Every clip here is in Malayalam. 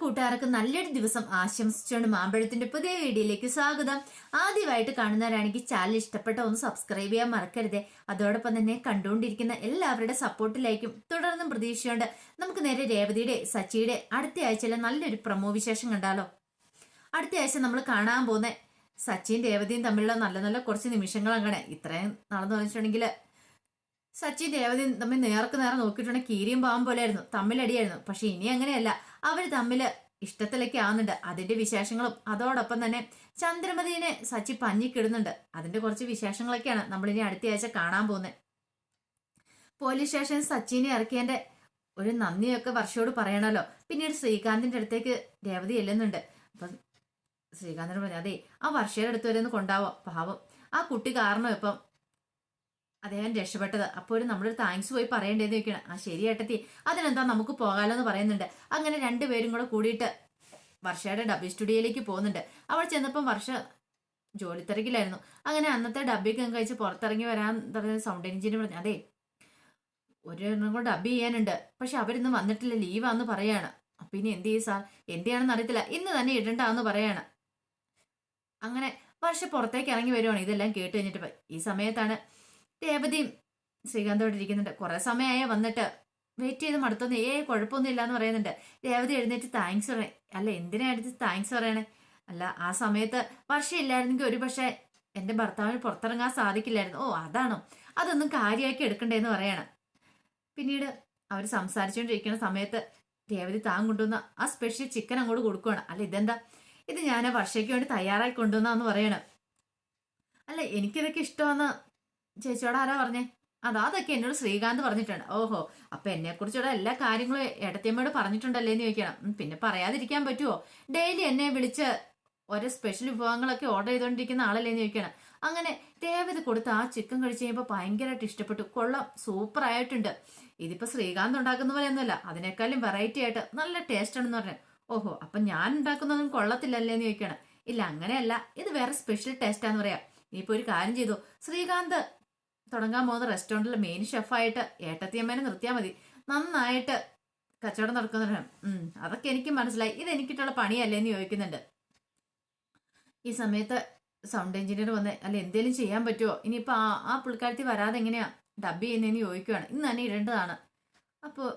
കൂട്ടുകാർക്ക് നല്ലൊരു ദിവസം ആശംസിച്ചുകൊണ്ട് മാമ്പഴത്തിന്റെ പുതിയ വീഡിയോയിലേക്ക് സ്വാഗതം. ആദ്യമായിട്ട് കാണുന്നവരാണെങ്കിൽ ചാനൽ ഇഷ്ടപ്പെട്ട ഒന്ന് സബ്സ്ക്രൈബ് ചെയ്യാൻ മറക്കരുത്. അതോടൊപ്പം തന്നെ കണ്ടുകൊണ്ടിരിക്കുന്ന എല്ലാവരുടെ സപ്പോർട്ടിലേക്കും തുടർന്നും പ്രതീക്ഷയുണ്ട്. നമുക്ക് നേരെ രേവതിയുടെ സച്ചിയുടെ അടുത്ത ആഴ്ചയിലെ നല്ലൊരു പ്രമോ വിശേഷം കണ്ടാലോ. അടുത്ത ആഴ്ച നമ്മൾ കാണാൻ പോകുന്ന സച്ചിയും രേവതിയും തമ്മിലുള്ള നല്ല നല്ല കുറച്ച് നിമിഷങ്ങൾ അങ്ങനെ ഇത്രയും നടന്നു വെച്ചിട്ടുണ്ടെങ്കിൽ സച്ചിൻ രേവതി തമ്മിൽ നേർക്ക് നേരെ നോക്കിയിട്ടുണ്ടെങ്കിൽ കീരിയും പാവം പോലെയായിരുന്നു. തമ്മിലടിയായിരുന്നു. പക്ഷെ ഇനി അങ്ങനെയല്ല. അവർ തമ്മിൽ ഇഷ്ടത്തിലൊക്കെ ആവുന്നുണ്ട്. അതിന്റെ വിശേഷങ്ങളും അതോടൊപ്പം തന്നെ ചന്ദ്രമതിനെ സച്ചി പഞ്ഞിക്കിടുന്നുണ്ട്. അതിന്റെ കുറച്ച് വിശേഷങ്ങളൊക്കെയാണ് നമ്മൾ ഇനി അടുത്ത ആഴ്ച കാണാൻ പോകുന്നത്. പോലീസ് സ്റ്റേഷൻ സച്ചിനെ ഇറക്കിയതിന്റെ ഒരു നന്ദിയൊക്കെ വർഷയോട് പറയണല്ലോ. പിന്നീട് ശ്രീകാന്തിന്റെ അടുത്തേക്ക് രേവതി എല്ലുന്നുണ്ട് അപ്പം ശ്രീകാന്തിനോട് പറഞ്ഞു അതെ ആ വർഷയുടെ അടുത്ത് വരെ ഒന്ന് കൊണ്ടാവോ പാവം. ആ കുട്ടി കാരണം ഇപ്പം? അദ്ദേഹം രക്ഷപ്പെട്ടത്. അപ്പോൾ നമ്മളൊരു താങ്ക്സ് പോയി പറയേണ്ടതെന്ന് ചോദിക്കണം. ആ ശരി ഏട്ടത്തി. അതിനെന്താ നമുക്ക് പോകാലോ എന്ന് പറയുന്നുണ്ട്. അങ്ങനെ രണ്ടുപേരും കൂടെ കൂടിയിട്ട് വർഷയുടെ ഡബ്ബി സ്റ്റുഡിയോയിലേക്ക് പോകുന്നുണ്ട്. അവിടെ ചെന്നപ്പം വർഷ ജോലി അങ്ങനെ അന്നത്തെ ഡബ്ബിക്ക് കഴിച്ച് പുറത്തിറങ്ങി വരാൻ പറഞ്ഞ സൗണ്ട് എഞ്ചിനീയർ പറഞ്ഞു അതെ ഒരെണ്ണം കൂടെ ഡബ് ചെയ്യാനുണ്ട്. പക്ഷെ അവരിന്ന് വന്നിട്ടില്ല ലീവാന്ന് പറയാണ്. അപ്പൊ ഇനി എന്ത് ചെയ്യും സാർ? എന്ത് ചെയ്യണമെന്ന് അറിയത്തില്ല. ഇന്ന് തന്നെ ഇടണ്ടാന്ന് പറയാണ്. അങ്ങനെ വർഷ പുറത്തേക്ക് ഇറങ്ങി വരുവാണ്. ഇതെല്ലാം കേട്ട് കഴിഞ്ഞിട്ട് ഈ സമയത്താണ് രേവതിയും ശ്രീകാന്തോട് ഇരിക്കുന്നുണ്ട്. കുറെ സമയമായ വന്നിട്ട് വെയിറ്റ് ചെയ്ത് മടുത്തൊന്നും. ഏ കുഴപ്പമൊന്നും ഇല്ല എന്ന് പറയുന്നുണ്ട്. രേവതി എഴുന്നേറ്റ് താങ്ക്സ് പറയണേ അല്ല എന്തിനാ എടുത്ത് താങ്ക്സ് പറയണേ? അല്ല ആ സമയത്ത് വർഷം ഇല്ലായിരുന്നെങ്കിൽ ഒരു പക്ഷേ എന്റെ ഭർത്താവിന് പുറത്തിറങ്ങാൻ സാധിക്കില്ലായിരുന്നു. ഓ അതാണോ? അതൊന്നും കാര്യമാക്കി എടുക്കണ്ടേന്ന് പറയാണ്. പിന്നീട് അവർ സംസാരിച്ചുകൊണ്ടിരിക്കുന്ന സമയത്ത് രേവതി താൻ കൊണ്ടുവന്ന ആ സ്പെഷ്യൽ ചിക്കൻ അങ്ങോട്ട് കൊടുക്കുകയാണ് അല്ല ഇതെന്താ? ഇത് ഞാൻ വർഷയ്ക്ക് വേണ്ടി തയ്യാറായി കൊണ്ടുവന്നാന്ന് പറയണം. അല്ല എനിക്കിതൊക്കെ ഇഷ്ടമാന്ന് ചേച്ചിയോട് ആരാ പറഞ്ഞേ? അതാ അതൊക്കെ എന്നോട് ശ്രീകാന്ത് പറഞ്ഞിട്ടുണ്ട്. ഓഹോ അപ്പൊ എന്നെ കുറിച്ചുള്ള എല്ലാ കാര്യങ്ങളും എടത്തിയമ്മയോട് പറഞ്ഞിട്ടുണ്ടല്ലേ എന്ന് ചോദിക്കണം. പിന്നെ പറയാതിരിക്കാൻ പറ്റുമോ ഡെയിലി എന്നെ വിളിച്ച് ഓരോ സ്പെഷ്യൽ വിഭവങ്ങളൊക്കെ ഓർഡർ ചെയ്തുകൊണ്ടിരിക്കുന്ന ആളല്ലേ എന്ന് ചോദിക്കണം. അങ്ങനെ രേവതി കൊടുത്ത് ആ ചിക്കൻ കഴിച്ച് കഴിയുമ്പോൾ ഭയങ്കരമായിട്ട് ഇഷ്ടപ്പെട്ടു. കൊള്ളാം സൂപ്പർ ആയിട്ടുണ്ട്. ഇതിപ്പോ ശ്രീകാന്ത് ഉണ്ടാക്കുന്ന പോലെ ഒന്നുമല്ല. അതിനേക്കാളും വെറൈറ്റി ആയിട്ട് നല്ല ടേസ്റ്റ് ആണെന്ന് പറഞ്ഞു. ഓഹോ അപ്പൊ ഞാൻ ഉണ്ടാക്കുന്നതും കൊള്ളത്തില്ലല്ലേ എന്ന് ചോദിക്കണം. ഇല്ല അങ്ങനെയല്ല. ഇത് വേറെ സ്പെഷ്യൽ ടേസ്റ്റ് ആന്ന് പറയാം. ഇനിയിപ്പോ ഒരു കാര്യം ചെയ്തു. ശ്രീകാന്ത് തുടങ്ങാൻ പോകുന്ന റെസ്റ്റോറന്റിൽ മെയിൻ ഷെഫായിട്ട് ഏട്ടത്തിയമ്മേനെ നിർത്തിയാൽ മതി. നന്നായിട്ട് കച്ചവടം നടക്കുന്നുണ്ട് അതൊക്കെ എനിക്ക് മനസ്സിലായി. ഇത് എനിക്കിട്ടുള്ള പണിയല്ലേ എന്ന് ചോദിക്കുന്നുണ്ട്. ഈ സമയത്ത് സൗണ്ട് എഞ്ചിനീയർ വന്ന് അല്ല എന്തേലും ചെയ്യാൻ പറ്റുമോ ഇനിയിപ്പോൾ ആ ആ പുള്ളിക്കാരത്തി വരാതെ എങ്ങനെയാ ഡബ് ചെയ്യുന്നതെന്ന് ചോദിക്കുവാണ്. ഇന്ന് തന്നെ ഇടേണ്ടതാണ്. അപ്പോൾ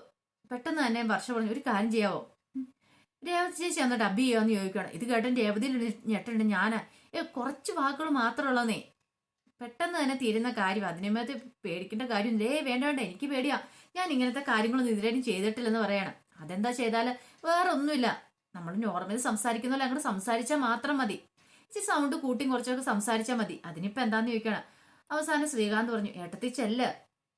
പെട്ടെന്ന് തന്നെ വർഷം പറഞ്ഞു ഒരു കാര്യം ചെയ്യാവോ. രേവതി ചേച്ചി അന്ന് ഡബ് ചെയ്യാന്ന് ചോദിക്കുകയാണ് ഇത് കേട്ടൻ രേവതിയിൽ ഞെട്ടുണ്ട് ഞാൻ കുറച്ച് വാക്കുകൾ മാത്രമുള്ളന്നേ പെട്ടെന്ന് തന്നെ തീരുന്ന കാര്യം അതിനകത്ത് പേടിക്കേണ്ട കാര്യം ഇല്ലേ വേണ്ട വേണ്ട എനിക്ക് പേടിയാ. ഞാൻ ഇങ്ങനത്തെ കാര്യങ്ങളൊന്നും ഇതിലേക്കും ചെയ്തിട്ടില്ലെന്ന് പറയണം. അതെന്താ ചെയ്താൽ? വേറെ ഒന്നുമില്ല നമ്മൾ നോർമലി സംസാരിക്കുന്ന പോലെ അങ്ങോട്ട് സംസാരിച്ചാൽ മാത്രം മതി. ഇച്ചിരി സൗണ്ട് കൂട്ടി കുറച്ചൊക്കെ സംസാരിച്ചാൽ മതി. അതിനിപ്പോ എന്താന്ന് ചോദിക്കണം? അവസാനം ശ്രീകാന്ത് പറഞ്ഞു ഏട്ടത്തി ചെല്ല്.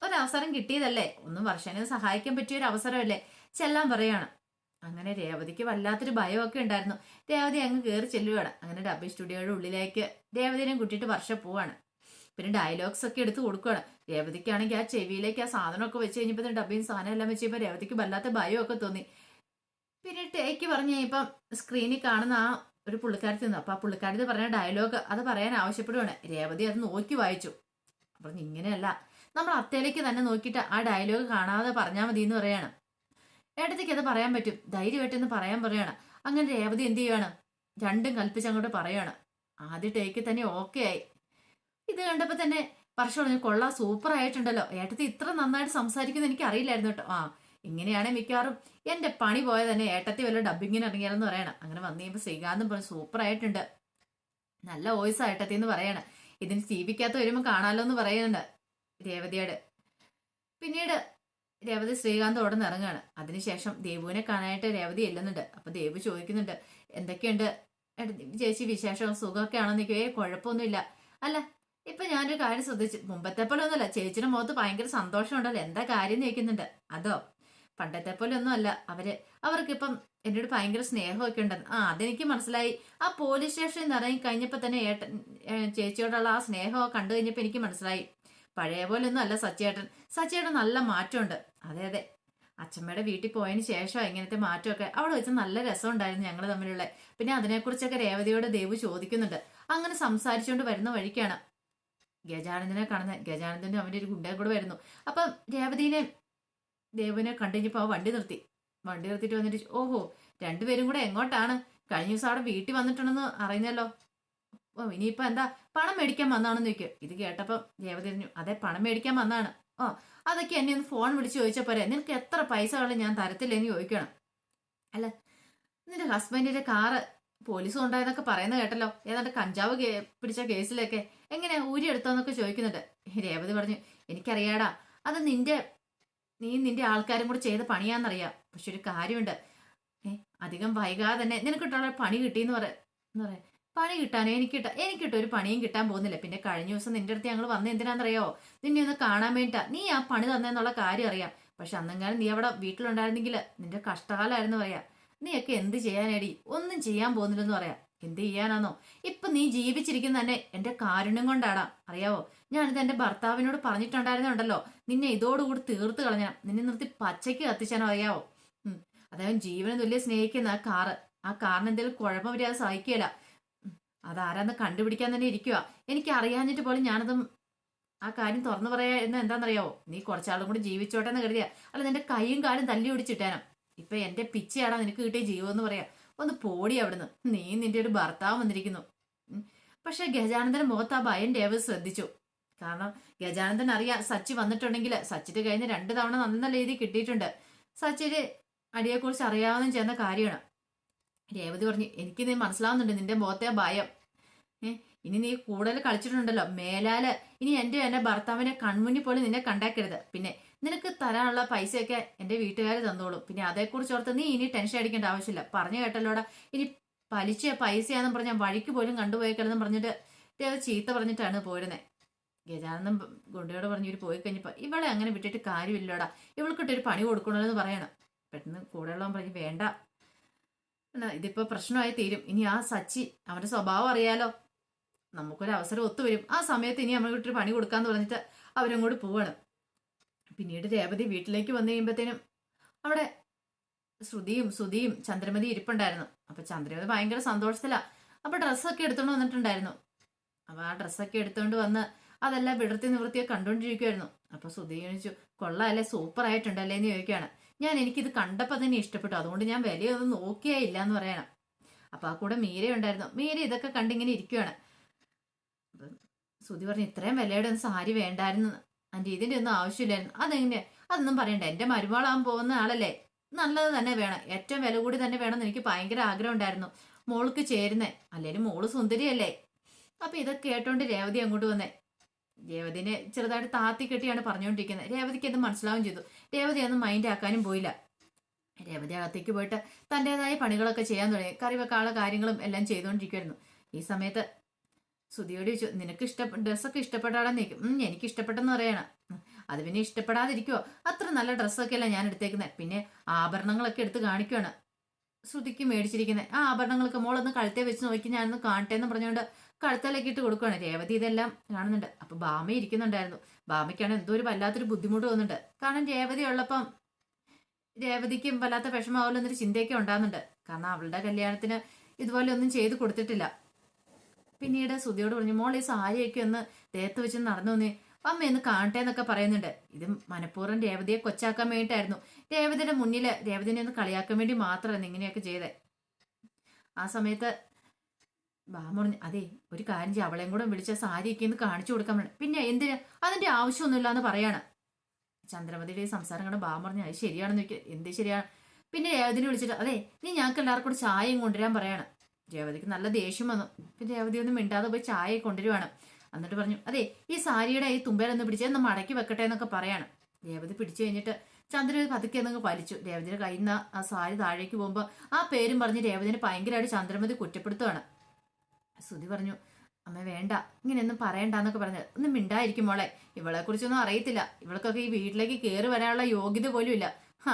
ഒരവസരം കിട്ടിയതല്ലേ? ഒന്നും വർഷനെ സഹായിക്കാൻ പറ്റിയ ഒരു അവസരമല്ലേ? ചെല്ലാൻ പറയാണ്. അങ്ങനെ രേവതിക്ക് വല്ലാത്തൊരു ഭയമൊക്കെ ഉണ്ടായിരുന്നു. രേവതി അങ്ങ് കയറി ചെല്ലുകയാണ് അങ്ങനെ ഡബിൾ സ്റ്റുഡിയോയുടെ ഉള്ളിലേക്ക് രേവതിനെയും കൂട്ടിയിട്ട് വർഷം പോവാണ്. പിന്നെ ഡയലോഗ്സ് ഒക്കെ എടുത്ത് കൊടുക്കുകയാണ് രേവതിക്കാണെങ്കിൽ ആ ചെവിയിലേക്ക് ആ സാധനമൊക്കെ വെച്ച് കഴിഞ്ഞപ്പോൾ ഡബ്ബിയും സാധനം എല്ലാം വെച്ച് കഴിഞ്ഞപ്പോൾ രേവതിക്ക് വല്ലാത്ത ഭയമൊക്കെ തോന്നി. പിന്നെ ടേക്ക് പറഞ്ഞു ഇപ്പം സ്ക്രീനിൽ കാണുന്ന ആ ഒരു പുള്ളിക്കാരത്തിൽ നിന്ന് അപ്പൊ ആ പുള്ളിക്കാരത്തിൽ പറഞ്ഞ ഡയലോഗ് അത് പറയാൻ ആവശ്യപ്പെടുകയാണ് രേവതി അത് നോക്കി വായിച്ചു. അപ്പൊ ഇങ്ങനെയല്ല. നമ്മൾ അത്തേലേക്ക് തന്നെ നോക്കിയിട്ട് ആ ഡയലോഗ് കാണാതെ പറഞ്ഞാൽ മതി എന്ന് പറയാണ്. ഏട്ടത്തേക്ക് അത് പറയാൻ പറ്റും. ധൈര്യമായിട്ടെന്ന് പറയാൻ പറയാണ്. അങ്ങനെ രേവതി എന്ത് ചെയ്യാണ് രണ്ടും കൽപ്പിച്ച് അങ്ങോട്ട് പറയാണ്. ആദ്യ ടേക്ക് തന്നെ ഓക്കെ ആയി. ഇത് കണ്ടപ്പോ തന്നെ പറശു പറഞ്ഞു കൊള്ളാം സൂപ്പർ ആയിട്ടുണ്ടല്ലോ. ഏട്ടത്തി ഇത്ര നന്നായിട്ട് സംസാരിക്കുന്ന എനിക്ക് അറിയില്ലായിരുന്നു കേട്ടോ. ആ ഇങ്ങനെയാണ് മിക്കവാറും എന്റെ പണി പോയ തന്നെ. ഏട്ടത്തി വല്ല ഡബിങ്ങിന് ഇറങ്ങിയാലെന്ന് പറയണം. അങ്ങനെ വന്നു കഴിയുമ്പോൾ ശ്രീകാന്തും പറഞ്ഞു സൂപ്പർ ആയിട്ടുണ്ട്. നല്ല വോയിസ് ഏട്ടത്തി എന്ന് പറയണം. ഇതിന് ജീവിക്കാത്ത വരുമ്പോൾ കാണാലോ എന്ന് പറയുന്നുണ്ട് രേവതിയോട്. പിന്നീട് രേവതി ശ്രീകാന്ത് അവിടെ നിന്ന് ഇറങ്ങുകയാണ്. അതിനുശേഷം ദേവുവിനെ കാണാനായിട്ട് രേവതി ഇല്ലെന്നുണ്ട് അപ്പൊ ദേവു ചോദിക്കുന്നുണ്ട് എന്തൊക്കെയുണ്ട്? ചേച്ചി വിശേഷം സുഖമൊക്കെ ആണോ? നിൽക്കുക കുഴപ്പമൊന്നുമില്ല. അല്ല ഞാനൊരു കാര്യം ശ്രദ്ധിച്ചു. മുമ്പത്തെ പോലെ ഒന്നുമല്ല. ചേച്ചിയുടെ മുഖത്ത് ഭയങ്കര സന്തോഷമുണ്ടല്ലോ. എന്താ കാര്യം ചോദിക്കുന്നുണ്ട്. അതോ? പണ്ടത്തെ പോലെ ഒന്നും അല്ല അവർ അവർക്കിപ്പം എന്നോട് ഭയങ്കര സ്നേഹമൊക്കെ ഉണ്ടെന്ന്. ആ അതെനിക്ക് മനസ്സിലായി. ആ പോലീസ് സ്റ്റേഷനിൽ നിന്ന് ഇറങ്ങി കഴിഞ്ഞപ്പോ തന്നെ ഏട്ടൻ ചേച്ചിയോടുള്ള ആ സ്നേഹമൊക്കെ കണ്ടു കഴിഞ്ഞപ്പോ എനിക്ക് മനസ്സിലായി. പഴയ പോലെ ഒന്നും അല്ല സച്ചേട്ടൻ. സച്ചേട്ടൻ നല്ല മാറ്റമുണ്ട്. അതെ അതെ. അച്ഛമ്മയുടെ വീട്ടിൽ പോയതിന് ശേഷം ഇങ്ങനത്തെ മാറ്റമൊക്കെ. അവിടെ വെച്ച് നല്ല രസമുണ്ടായിരുന്നു ഞങ്ങൾ തമ്മിലുള്ള. പിന്നെ അതിനെക്കുറിച്ചൊക്കെ രേവതിയോട് ദേവു ചോദിക്കുന്നുണ്ട്. അങ്ങനെ സംസാരിച്ചുകൊണ്ട് വരുന്ന വഴിക്കാണ്. ഗജാനന്ദനെ കാണുന്ന ഗജാനന്ദനും അവന്റെ ഒരു ഗുണ്ടയും കൂടെ വരുന്നു. അപ്പം രേവതിനെ ദേവനെ കണ്ടുകഴിഞ്ഞപ്പോൾ വണ്ടി നിർത്തി. വണ്ടി നിർത്തിയിട്ട് വന്നിട്ട് ഓഹോ രണ്ടുപേരും കൂടെ എങ്ങോട്ടാണ്? കഴിഞ്ഞ ദിവസം അവിടെ വീട്ടിൽ വന്നിട്ടുണ്ടെന്ന് അറിയുന്നല്ലോ. ഓ ഇനിയിപ്പോൾ എന്താ? പണം മേടിക്കാൻ വന്നാണെന്ന് ചോദിക്കും. ഇത് കേട്ടപ്പോൾ രേവതി പറഞ്ഞു അതെ പണം മേടിക്കാൻ വന്നാണ്. ഓ അതൊക്കെ എന്നെ ഒന്ന് ഫോൺ വിളിച്ച് ചോദിച്ചാൽ പോരെ. നിനക്ക് എത്ര പൈസകൾ ഞാൻ തരത്തില്ലെന്ന് ചോദിക്കണം. അല്ല നിന്റെ ഹസ്ബൻഡിന്റെ കാറ് പോലീസ് കൊണ്ടായെന്നൊക്കെ പറയുന്ന കേട്ടല്ലോ. ഏതാണ്ട് കഞ്ചാവ് പിടിച്ച കേസിലൊക്കെ എങ്ങനെ ഊരി എടുത്തോന്നൊക്കെ ചോദിക്കുന്നുണ്ട്. രേവതി പറഞ്ഞു എനിക്കറിയാടാ അത് നിന്റെ നീ നിന്റെ ആൾക്കാരും കൂടെ ചെയ്ത പണിയാന്നറിയാം പക്ഷെ ഒരു കാര്യമുണ്ട്. ഏ അധികം വൈകാതെ തന്നെ നിനക്ക് കിട്ടാനുള്ള പണി കിട്ടിയെന്ന് പറ എന്ന് പറയാം പണി കിട്ടാനോ? എനിക്ക് കിട്ടാ എനിക്ക് കിട്ടും. ഒരു പണിയും കിട്ടാൻ പോകുന്നില്ല. പിന്നെ കഴിഞ്ഞ ദിവസം നിന്റെ അടുത്ത് ഞങ്ങൾ വന്ന എന്തിനാണെന്നറിയോ? നിന്നെ ഒന്ന് കാണാൻ വേണ്ടിട്ടാ നീ ആ പണി തന്നെന്നുള്ള കാര്യം അറിയാം. പക്ഷെ അന്നെങ്ങാനും നീ അവിടെ വീട്ടിലുണ്ടായിരുന്നെങ്കിൽ നിന്റെ കഷ്ടകാലമായിരുന്നു പറയാം. നീയൊക്കെ എന്ത് ചെയ്യാനേടി? ഒന്നും ചെയ്യാൻ പോകുന്നില്ലെന്ന് പറയാം. എന്ത് ചെയ്യാനാന്നോ? ഇപ്പൊ നീ ജീവിച്ചിരിക്കുന്ന തന്നെ എന്റെ കാരുണ്യം കൊണ്ടാടാ. അറിയാവോ? ഞാനിത് എന്റെ ഭർത്താവിനോട് പറഞ്ഞിട്ടുണ്ടായിരുന്നുണ്ടല്ലോ. നിന്നെ ഇതോടുകൂടി തീർത്ത് കളഞ്ഞാ. നിന്നെ നിർത്തി പച്ചയ്ക്ക് കത്തിച്ചാനോ അറിയാവോ. അദ്ദേഹം ജീവന് തുല്യ സ്നേഹിക്കുന്ന ആ കാറ്. ആ കാറിന് എന്തെങ്കിലും കുഴപ്പം വരിക സഹിക്കുകയില്ല ഉം. അതാരാന്ന് കണ്ടുപിടിക്കാൻ തന്നെ ഇരിക്കുക എനിക്ക് അറിയാഞ്ഞിട്ട് പോലും ഞാനത് ആ കാര്യം തുറന്നു പറയാ എന്ന് എന്താണെന്നറിയാവോ നീ കുറച്ചാളും കൂടി ജീവിച്ചോട്ടെ എന്ന് കരുതിയ. അല്ല നിന്റെ കൈയും കാലും തല്ലി ഒടിച്ചിട്ടാനോ ഇപ്പൊ എന്റെ പിച്ചയാടാ നിനക്ക് കിട്ടിയ ജീവം എന്ന് പറയാ. ഒന്ന് പോടി അവിടുന്ന്. നീ നിന്റെ ഒരു ഭർത്താവ് വന്നിരിക്കുന്നു. പക്ഷെ ഗജാനന്ദന്റെ മുഖത്ത് ആ ഭയം ഡേവ് ശ്രദ്ധിച്ചു. കാരണം ഗജാനന്ദൻ അറിയാം സച്ചി വന്നിട്ടുണ്ടെങ്കിൽ സച്ചിട്ട് കഴിഞ്ഞ് രണ്ട് തവണ നല്ല രീതിയിൽ കിട്ടിയിട്ടുണ്ട്. സച്ചിന് അടിയെക്കുറിച്ച് അറിയാവുന്ന ചെയ്യുന്ന കാര്യമാണ്. രേവതി പറഞ്ഞു എനിക്ക് നീ മനസ്സിലാവുന്നുണ്ട് നിന്റെ മുഖത്തെ ഭയം. ഇനി നീ കൂടുതൽ കളിച്ചിട്ടുണ്ടല്ലോ. മേലാൽ ഇനി എന്റെ എന്റെ ഭർത്താവിനെ കൺമുന്നിൽ പോലും നിന്നെ കണ്ടാക്കരുത്. പിന്നെ നിനക്ക് തരാനുള്ള പൈസയൊക്കെ എന്റെ വീട്ടുകാർ തന്നോളും. പിന്നെ അതേക്കുറിച്ച് ഓർത്ത് നീ ഇനി ടെൻഷൻ അടിക്കേണ്ട ആവശ്യമില്ല. പറഞ്ഞു കേട്ടല്ലോടാ. ഇനി പലിശ പൈസയാണെന്ന് പറഞ്ഞാൽ വഴിക്ക് പോലും കണ്ടുപോയേക്കലെന്ന് പറഞ്ഞിട്ട് രേവ ചീത്ത പറഞ്ഞിട്ടാണ് പോയിരുന്നത് ഗജാനന്ദൻ ഗുണ്ടയോട് പറഞ്ഞു ഇവർ പോയി കഴിഞ്ഞപ്പോൾ ഇവളെ അങ്ങനെ വിട്ടിട്ട് കാര്യമില്ലടാ. ഇവൾക്കിട്ടൊരു പണി കൊടുക്കണമെന്ന് പറയണം. പെട്ടെന്ന് കൂടെയുള്ളവൻ പറഞ്ഞു വേണ്ട. എന്നാ ഇതിപ്പോ പ്രശ്നമായി തീരും. ഇനി ആ സച്ചി അവന്റെ സ്വഭാവം അറിയാലോ. നമുക്കൊരു അവസരം ഒത്തുവരും ആ സമയത്ത് ഇനി നമ്മൾക്കിട്ടൊരു പണി കൊടുക്കാന്ന് പറഞ്ഞിട്ട് അവരും കൂടി പോവാണ്. പിന്നീട് രേവതി വീട്ടിലേക്ക് വന്നു കഴിയുമ്പോഴത്തേനും അവിടെ ശ്രുതിയും സുതിയും ചന്ദ്രമതി ഇരിപ്പുണ്ടായിരുന്നു. അപ്പൊ ചന്ദ്രമതി ഭയങ്കര സന്തോഷത്തിലാ. അപ്പൊ ഡ്രസ്സൊക്കെ എടുത്തോണ്ട് വന്നിട്ടുണ്ടായിരുന്നു. അപ്പൊ ആ ഡ്രസ്സൊക്കെ എടുത്തോണ്ട് വന്ന് അതെല്ലാം വിടർത്തി നിവൃത്തിയൊക്കെ കണ്ടുകൊണ്ടിരിക്കുവായിരുന്നു അപ്പൊ ശ്രുതി ചോദിച്ചു കൊള്ളാല്ലേ സൂപ്പർ ആയിട്ടുണ്ടല്ലേ എന്ന് ചോദിക്കുകയാണ്. ഞാൻ എനിക്കിത് കണ്ടപ്പോൾ തന്നെ ഇഷ്ടപ്പെട്ടു. അതുകൊണ്ട് ഞാൻ വിലയൊന്നും നോക്കിയേ ഇല്ല എന്ന് പറയണം. അപ്പൊ ആ കൂടെ മീര ഉണ്ടായിരുന്നു. മീര ഇതൊക്കെ കണ്ടിങ്ങനെ ഇരിക്കുകയാണ് ശ്രുതി പറഞ്ഞു ഇത്രയും വിലയുടെ ഒന്നും സാരി വേണ്ടായിരുന്നു. ആന്റി ഇതിന്റെ ഒന്നും ആവശ്യമില്ല. അതെങ്ങനെ? അതൊന്നും പറയണ്ട. എന്റെ മരുമകളാകാൻ പോകുന്ന ആളല്ലേ? നല്ലത് തന്നെ വേണം. ഏറ്റവും വില കൂടി തന്നെ വേണമെന്ന് എനിക്ക് ഭയങ്കര ആഗ്രഹം ഉണ്ടായിരുന്നു. മോൾക്ക് ചേരുന്നേ. അല്ലെങ്കിൽ മോൾ സുന്ദരിയല്ലേ? അപ്പൊ ഇതൊക്കെ കേട്ടോണ്ട് രേവതി അങ്ങോട്ട് വന്നേ. രേവതിനെ ചെറുതായിട്ട് താത്തി കെട്ടിയാണ് പറഞ്ഞുകൊണ്ടിരിക്കുന്നത് രേവതിക്ക് അത് മനസ്സിലാവും ചെയ്തു. രേവതി അന്ന് മൈൻഡ് ആക്കാനും പോയില്ല. രേവതി അകത്തേക്ക് പോയിട്ട് തന്റെതായ പണികളൊക്കെ ചെയ്യാൻ തുടങ്ങി. കറി വെക്കാനുള്ള കാര്യങ്ങളും എല്ലാം ചെയ്തുകൊണ്ടിരിക്കുമായിരുന്നു ഈ സമയത്ത് സുധിയോട് ചോദിച്ചു നിനക്ക് ഇഷ്ട ഡ്രസ്സൊക്കെ ഇഷ്ടപ്പെട്ടാടാന്ന് നിൽക്കും എനിക്ക് ഇഷ്ടപ്പെട്ടെന്ന് പറയണം അത് പിന്നെ ഇഷ്ടപ്പെടാതിരിക്കുവോ? അത്ര നല്ല ഡ്രസ്സൊക്കെ അല്ല ഞാൻ എടുത്തേക്കുന്നത് പിന്നെ ആഭരണങ്ങളൊക്കെ എടുത്ത് കാണിക്കുവാണ്. ശ്രുതിക്ക് മേടിച്ചിരിക്കുന്നത് ആ ആഭരണങ്ങളൊക്കെ മോളൊന്ന് കഴുത്തേ വെച്ച് നോക്കി ഞാനൊന്ന് കാണട്ടെ എന്ന് പറഞ്ഞുകൊണ്ട് കഴുത്തലേക്ക് ഇട്ട് കൊടുക്കുകയാണ് രേവതി ഇതെല്ലാം കാണുന്നുണ്ട്. അപ്പൊ ബാമ ഇരിക്കുന്നുണ്ടായിരുന്നു. ബാമയ്ക്കാണ് എന്തോ ഒരു വല്ലാത്തൊരു ബുദ്ധിമുട്ട് തോന്നുന്നുണ്ട്. കാരണം രേവതി ഉള്ളപ്പം രേവതിക്കും വല്ലാത്ത വിഷമാവല്ലോ എന്നൊരു ചിന്തയൊക്കെ ഉണ്ടാകുന്നുണ്ട് കാരണം അവളുടെ കല്യാണത്തിന് ഇതുപോലെ ഒന്നും ചെയ്ത് കൊടുത്തിട്ടില്ല. പിന്നീട് സുധിയോട് പറഞ്ഞു മോൾ ഈ സാരിയൊക്കെ ഒന്ന് ദേഹത്ത് വെച്ച് നടന്നു നീ അമ്മ എന്ന് കാണട്ടെ എന്നൊക്കെ പറയുന്നുണ്ട്. ഇത് മനഃപൂർവം രേവതിയെ കൊച്ചാക്കാൻ വേണ്ടിയിട്ടായിരുന്നു. രേവതിയുടെ മുന്നിൽ രേവതിനെ ഒന്ന് കളിയാക്കാൻ വേണ്ടി മാത്രമായിരുന്നു ഇങ്ങനെയൊക്കെ ചെയ്തത് ആ സമയത്ത് ബാമ പറഞ്ഞു അതെ ഒരു കാര്യം ചെയ്യാം. അവളെയും കൂടെ വിളിച്ച സാരിയൊക്കെ ഒന്ന് കാണിച്ചു കൊടുക്കാൻ വേണം പിന്നെ എന്തിന്? അതിന്റെ ആവശ്യമൊന്നുമില്ല എന്ന് പറയാണ്. ചന്ദ്രമതിയുടെ സംസാരം കണ്ട് ബാമ പറഞ്ഞു അത് ശരിയാണെന്ന് ചോദിക്കുക എന്ത് ശരിയാണ് പിന്നെ രേവതിനെ വിളിച്ചിട്ട് അതെ നീ ഞങ്ങൾക്ക് എല്ലാവർക്കും കൂടി ചായയും കൊണ്ടുവരാൻ പറയാണ്. രേവതിക്ക് നല്ല ദേഷ്യം വന്നു. പിന്നെ രേവതി ഒന്നും മിണ്ടാതെ പോയി ചായ കൊണ്ടുവരുവാണ്. എന്നിട്ട് പറഞ്ഞു അതെ ഈ സാരിയുടെ ഈ തുമ്പേലൊന്ന് പിടിച്ച് ഒന്ന് മടക്കി വെക്കട്ടെ എന്നൊക്കെ പറയാണ്. രേവതി പിടിച്ചു കഴിഞ്ഞിട്ട് ചന്ദ്രൻ പതുക്കെ എന്നങ്ങ് വലിച്ചു. രേവതിയുടെ കയ്യിൽ നിന്ന് ആ സാരി താഴേക്ക് പോകുമ്പോൾ ആ പേരും പറഞ്ഞ് രേവതിനെ ഭയങ്കരമായിട്ട് ചന്ദ്രമതി കുറ്റപ്പെടുത്തുവാണ്. സുധി പറഞ്ഞു അമ്മ വേണ്ട ഇങ്ങനെയൊന്നും പറയണ്ടെന്നൊക്കെ പറഞ്ഞത് ഒന്നും മിണ്ടായിരിക്കും മോളെ. ഇവളെ കുറിച്ചൊന്നും അറിയത്തില്ല. ഇവൾക്കൊക്കെ ഈ വീട്ടിലേക്ക് കയറി വരാനുള്ള യോഗ്യത പോലും ഇല്ല. ഹാ,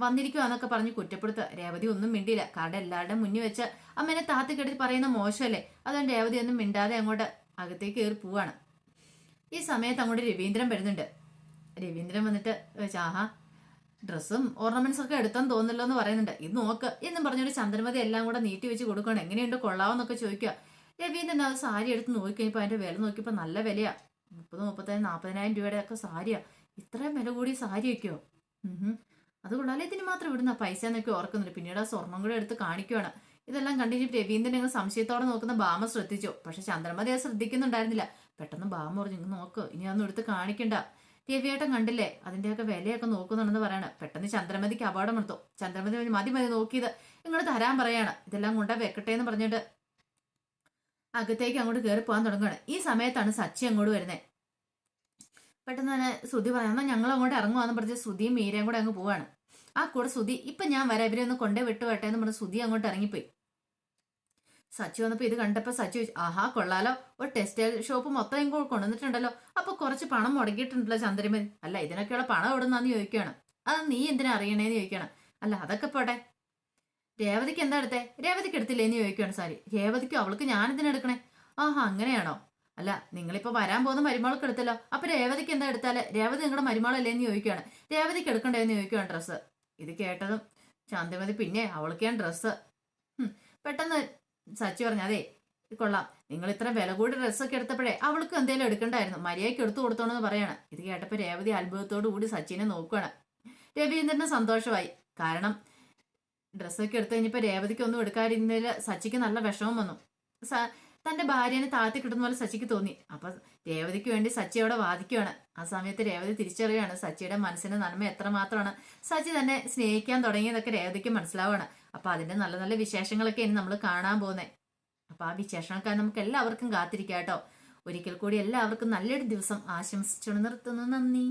എന്നിട്ട് വന്നിരിക്കുവാന്നൊക്കെ പറഞ്ഞ് കുറ്റപ്പെടുത്തുക രേവതി ഒന്നും മിണ്ടിയില്ല. കാരണം എല്ലാവരുടെ മുന്നിൽ വെച്ച് അമ്മേനെ താത്തി കെട്ടി പറയുന്ന മോശമല്ലേ? അതുകൊണ്ട് രേവതി ഒന്നും മിണ്ടാതെ അങ്ങോട്ട് അകത്തേക്ക് കയറി പോവാണ്. ഈ സമയത്ത് അങ്ങോട്ട് രവീന്ദ്രൻ വരുന്നുണ്ട്. രവീന്ദ്രൻ വന്നിട്ട് ആഹാ ഡ്രസ്സും ഓർണമെന്റ്സ് ഒക്കെ എടുത്തെന്ന് തോന്നുന്നല്ലോ എന്ന് പറയുന്നുണ്ട്. ഇത് നോക്ക്. എന്നും പറഞ്ഞൊരു ചന്ദ്രമതി എല്ലാം കൂടെ നീട്ടി വെച്ച് കൊടുക്കണം എങ്ങനെയുണ്ട്? കൊള്ളാവെന്നൊക്കെ ചോദിക്കുക രവീന്ദ്രൻ അത് സാരി എടുത്ത് നോക്കിക്കഴിഞ്ഞപ്പോൾ അതിന്റെ വില നോക്കിയപ്പോൾ നല്ല വിലയാ. മുപ്പത് മുപ്പത്തഞ്ച് നാൽപ്പതിനായിരം രൂപയുടെ ഒക്കെ സാരിയാ. ഇത്രയും വില കൂടി സാരി വയ്ക്കോ അതുകൊണ്ടല്ലേ ഇതിന് മാത്രം ഇവിടുന്ന പൈസ എന്നൊക്കെ ഓർക്കുന്നുണ്ട്. പിന്നീട് ആ സ്വർണം കൂടെ എടുത്ത് കാണിക്കുവാണ്. ഇതെല്ലാം കണ്ടിട്ട് രവീന്ദ്രൻ ഞങ്ങൾ സംശയത്തോടെ നോക്കുന്ന ബാമ ശ്രദ്ധിച്ചു. പക്ഷെ ചന്ദ്രമതി അത് ശ്രദ്ധിക്കുന്നുണ്ടായിരുന്നില്ല. പെട്ടെന്ന് ബാമ പറഞ്ഞു ഇങ്ങ് നോക്ക് ഇനി അതൊന്നും എടുത്ത് കാണിക്കണ്ട. രവിയേട്ടൻ കണ്ടില്ലേ അതിന്റെയൊക്കെ വിലയൊക്കെ നോക്കുന്നുണ്ടെന്ന് പറയാണ്. പെട്ടെന്ന് ചന്ദ്രമതിക്ക് അപകടം എടുത്തു ചന്ദ്രമതി പറഞ്ഞു, മതി മതി നോക്കിയത്. നിങ്ങൾ തരാൻ പറയാണ്. ഇതെല്ലാം കൊണ്ട വെക്കട്ടെ എന്ന് പറഞ്ഞിട്ട് അകത്തേക്ക് അങ്ങോട്ട് കയറി പോകാൻ തുടങ്ങുകയാണ് ഈ സമയത്താണ് സച്ചി അങ്ങോട്ട് വരുന്നത് പെട്ടെന്ന് തന്നെ ശ്രുതി പറയാം എന്നാൽ ഞങ്ങൾ അങ്ങോട്ട് ഇറങ്ങുവാന്ന് പറഞ്ഞ് ശ്രുതിയും മീരയും കൂടെ അങ്ങ് പോവാണ്. ആ കൂടെ ശ്രുതി ഇപ്പൊ ഞാൻ വരാം ഇവരെ ഒന്ന് കൊണ്ടേ വിട്ടു വട്ടെ എന്ന് പറഞ്ഞ് ശ്രുതി അങ്ങോട്ട് ഇറങ്ങിപ്പോയി. സച്ചു വന്നപ്പോ ഇത് കണ്ടപ്പോ സച്ചു ആഹാ കൊള്ളാലോ. ഒരു ടെക്സ്റ്റൈൽ ഷോപ്പ് മൊത്തം കൊണ്ടുവന്നിട്ടുണ്ടല്ലോ. അപ്പൊ കുറച്ച് പണം മുടക്കിയിട്ടുണ്ടല്ലോ ചന്ദ്രമതി അല്ല ഇതിനൊക്കെയുള്ള പണം എവിടുന്നാന്ന് ചോദിക്കുകയാണ്. അത് നീ എന്തിനാ അറിയണേന്ന് ചോദിക്കുകയാണ്. അല്ല അതൊക്കെ പോട്ടെ. രേവതിക്ക് എന്താ എടുത്തേ? രേവതിക്ക് എടുത്തില്ലേന്ന് ചോദിക്കുകയാണ് സാരി. രേവതിക്കും അവൾക്ക് ഞാൻ എടുക്കണേ? ആഹാ അങ്ങനെയാണോ? അല്ല നിങ്ങളിപ്പോ വരാൻ പോകുന്ന മരുമകൾക്ക് എടുത്തല്ലോ. അപ്പൊ രേവതിക്ക് എന്താ എടുത്താൽ? രേവതി നിങ്ങളുടെ മരുമകളല്ലേ എന്ന് ചോദിക്കുകയാണ് രേവതിക്ക് എടുക്കണ്ടേന്ന് ചോദിക്കുകയാണ് ഡ്രസ്സ്. ഇത് കേട്ടതും ശാന്തിമതി പിന്നെ അവൾക്ക് ഞാൻ ഡ്രസ്സ് പെട്ടെന്ന് സച്ചി പറഞ്ഞു അതെ കൊള്ളാം. നിങ്ങൾ ഇത്ര വില കൂടി ഡ്രസ്സൊക്കെ എടുത്തപ്പോഴേ അവൾക്ക് എന്തെങ്കിലും എടുക്കണ്ടായിരുന്നു. മര്യാദയ്ക്ക് എടുത്തു കൊടുത്തോണെന്ന് പറയാണ്. ഇത് കേട്ടപ്പോൾ രേവതി അത്ഭുതത്തോടു കൂടി സച്ചിനെ നോക്കുകയാണ് രവീന്ദ്രന് സന്തോഷമായി. കാരണം ഡ്രസ്സൊക്കെ എടുത്തു കഴിഞ്ഞപ്പോൾ രേവതിക്ക് ഒന്നും എടുക്കാതിരുന്നതിൽ സച്ചിക്ക് നല്ല വിഷമം വന്നു. തന്റെ ഭാര്യനെ താഴ്ത്തി കിട്ടുന്ന പോലെ സച്ചിക്ക് തോന്നി. അപ്പൊ രേവതിക്ക് വേണ്ടി സച്ചി അവിടെ വാദിക്കുകയാണ് ആ സമയത്ത് രേവതി തിരിച്ചറിയുകയാണ് സച്ചിയുടെ മനസ്സിന്റെ നന്മ എത്രമാത്രമാണ്. സച്ചി തന്നെ സ്നേഹിക്കാൻ തുടങ്ങിയതൊക്കെ രേവതിക്ക് മനസ്സിലാവുകയാണ് അപ്പൊ അതിന്റെ നല്ല നല്ല വിശേഷങ്ങളൊക്കെ ഇനി നമ്മൾ കാണാൻ പോകുന്നത് അപ്പൊ ആ വിശേഷങ്ങൾക്കായി നമുക്ക് എല്ലാവർക്കും കാത്തിരിക്കാം കേട്ടോ. ഒരിക്കൽ കൂടി എല്ലാവർക്കും നല്ലൊരു ദിവസം ആശംസിച്ചു നിർത്തുന്നു. നന്ദി.